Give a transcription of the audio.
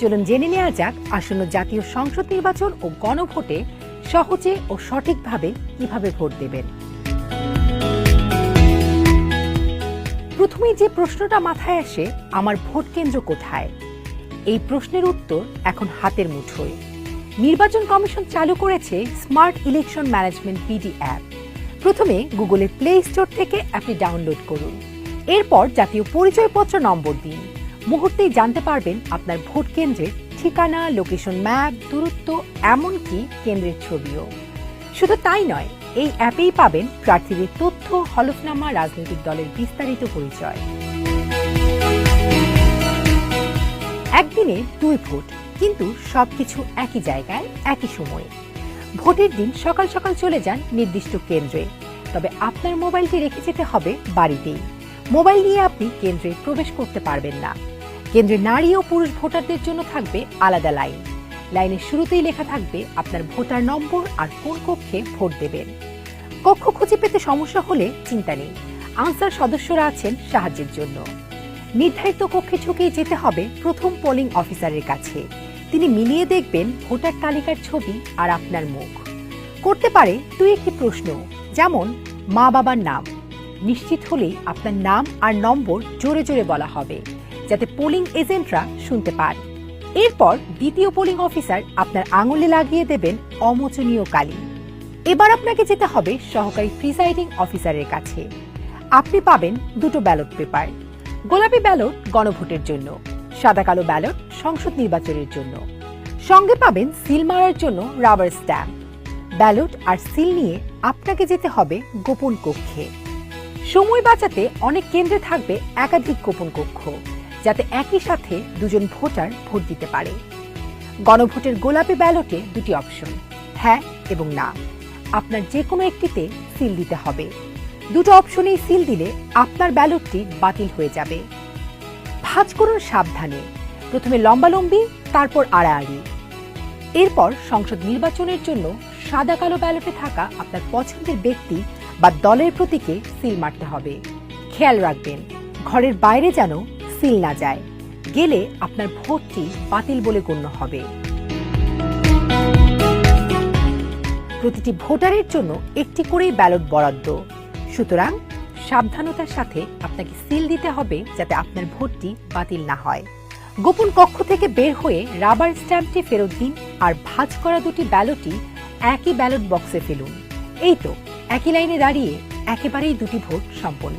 চলুন জেনে নেওয়া যাক আসন্ন জাতীয় সংসদ নির্বাচন ও গণভোটে সহজে ও সঠিকভাবে কীভাবে ভোট দেবেন। প্রথমেই যে প্রশ্নটা মাথায় আসে, আমার ভোট কেন্দ্র কোথায়? এই প্রশ্নের উত্তর এখন হাতের মুঠোয়। নির্বাচন কমিশন চালু করেছে smart election management PD app. প্রথমে গুগলের প্লে স্টোর থেকে অ্যাপটি ডাউনলোড করুন। এরপর জাতীয় পরিচয়পত্র নম্বর দিন। মুহূর্তেই জানতে পারবেন আপনার ভোট কেন্দ্রের ঠিকানা লোকেশন ম্যাপ দূরত্ব, এমনকি কেন্দ্রের ছবিও। শুধু তাই নয়, এই অ্যাপেই পাবেন প্রার্থীদের তথ্য, হলফনামা, রাজনৈতিক দলের বিস্তারিত পরিচয়। একদিনে দুই ভোট, কিন্তু সবকিছু একই জায়গায়, একই সময়ে। ভোটের দিন সকাল সকাল চলে যান নির্দিষ্ট কেন্দ্রে। তবে আপনার মোবাইলটি রেখে যেতে হবে বাড়িতেই। মোবাইল নিয়ে আপনি কেন্দ্রে প্রবেশ করতে পারবেন না। কেন্দ্রে নারী ও পুরুষ ভোটারদের জন্য থাকবে আলাদা লাইন। লাইনের শুরুতেই লেখা থাকবে আপনার ভোটার নম্বর আর কোন কক্ষে ভোট দেবেন। কক্ষ খুঁজে পেতে সমস্যা হলে চিন্তা নেই। আনসার সদস্যরা আছেন সাহায্যের জন্য। নির্ধারিত কক্ষে ঢুকেই যেতে হবে প্রথম পোলিং অফিসারের কাছে। তিনি মিলিয়ে দেখবেন ভোটার তালিকার ছবি আর আপনার মুখ। করতে পারে দুই একটি প্রশ্ন, যেমন মা বাবার নাম। নিশ্চিত হলেই আপনার নাম আর নম্বর জোরে জোরে বলা হবে। যাতে পোলিং এজেন্টরা শুনতে পান। এরপর দ্বিতীয় পোলিং অফিসার আপনার আঙুলে লাগিয়ে দেবেন অমোচনীয় কালি এবার আপনাকে যেতে হবে সহকারী প্রিসাইডিং অফিসারের কাছে। আপনি পাবেন দুটো ব্যালট পেপার গোলাপি ব্যালট গণভোটের জন্য, সাদা কালো ব্যালট সংসদ নির্বাচনের জন্য। সঙ্গে পাবেন সিল মারার জন্য রাবার স্ট্যাম্প ব্যালট আর সিল নিয়ে আপনাকে যেতে হবে গোপন কক্ষে। সময় বাঁচাতে অনেক কেন্দ্রে থাকবে একাধিক গোপন কক্ষ। যাতে একই সাথে দুজন ভোটার ভোট দিতে পারে। গণভোটের গোলাপি ব্যালটে দুটি অপশন হ্যাঁ এবং না। আপনার যে কোনো একটিতে সিল দিতে হবে। দুটো অপশনেই সিল দিলে আপনার ব্যালটটি বাতিল হয়ে যাবে। ভাঁজ করুন সাবধানে। প্রথমে লম্বালম্বি, তারপর আড়াআড়ি। এরপর সংসদ নির্বাচনের জন্য সাদা কালো ব্যালটে থাকা আপনার পছন্দের ব্যক্তি বা দলের প্রতীকে সিল মারতে হবে। খেয়াল রাখবেন, ঘরের বাইরে যেন সিল না যায়। গেলে আপনার ভোটটি বাতিল বলে গণ্য হবে। প্রতিটি ভোটারের জন্য একটি করেই ব্যালট বরাদ্দ। সুতরাং সাবধানতার সাথে আপনাকে সিল দিতে হবে যাতে আপনার ভোটটি বাতিল না হয়। গোপন কক্ষ থেকে বের হয়ে রাবার স্ট্যাম্পটি ফেরত দিন আর ভাঁজ করা দুটি ব্যালটই একই ব্যালট বক্সে ফেলুন। এই তো, একই লাইনে দাঁড়িয়ে একেবারেই দুটি ভোট সম্পন্ন।